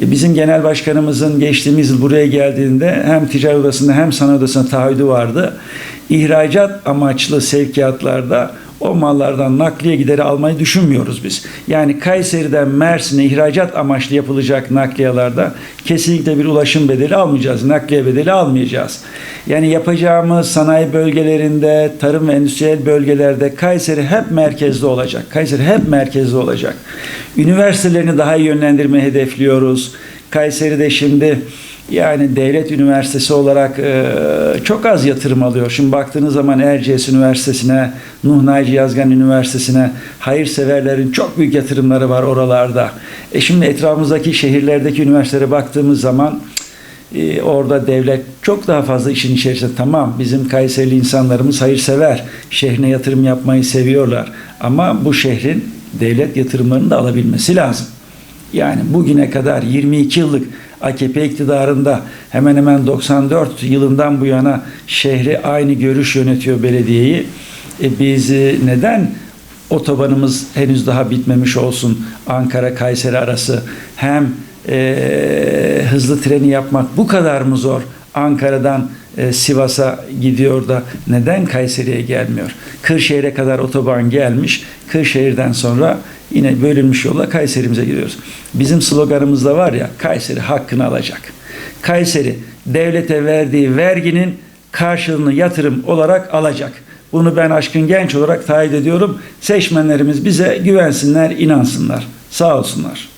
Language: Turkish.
E, bizim genel başkanımızın geçtiğimiz yıl buraya geldiğinde hem ticaret odasında hem sanayi odasında taahhüdü vardı. İhracat amaçlı sevkiyatlarda o mallardan nakliye gideri almayı düşünmüyoruz biz. Yani Kayseri'den Mersin'e ihracat amaçlı yapılacak nakliyalarda kesinlikle bir ulaşım bedeli almayacağız. Nakliye bedeli almayacağız. Yani yapacağımız sanayi bölgelerinde, tarım ve endüstriyel bölgelerde Kayseri hep merkezde olacak. Kayseri hep merkezde olacak. Üniversitelerini daha iyi yönlendirmeyi hedefliyoruz. Kayseri'de şimdi yani devlet üniversitesi olarak e, çok az yatırım alıyor. Şimdi baktığınız zaman Erciyes Üniversitesi'ne, Nuh Naci Yazgan Üniversitesi'ne hayırseverlerin çok büyük yatırımları var oralarda. E şimdi etrafımızdaki şehirlerdeki üniversitelere baktığımız zaman e, orada devlet çok daha fazla işin içerisinde. Tamam bizim Kayserili insanlarımız hayırsever. Şehrine yatırım yapmayı seviyorlar. Ama bu şehrin devlet yatırımlarını da alabilmesi lazım. Yani bugüne kadar 22 yıllık AKP iktidarında hemen hemen 94 yılından bu yana şehri aynı görüş yönetiyor belediyeyi. E biz e, neden otobanımız henüz daha bitmemiş olsun Ankara Kayseri arası hem e, hızlı treni yapmak bu kadar mı zor? Ankara'dan e, Sivas'a gidiyor da neden Kayseri'ye gelmiyor? Kırşehir'e kadar otoban gelmiş. Kırşehir'den sonra yine bölünmüş yolla Kayseri'mize gidiyoruz. Bizim sloganımız da var ya Kayseri hakkını alacak. Kayseri devlete verdiği verginin karşılığını yatırım olarak alacak. Bunu ben Aşkın Genç olarak taahhüt ediyorum. Seçmenlerimiz bize güvensinler, inansınlar. Sağ olsunlar.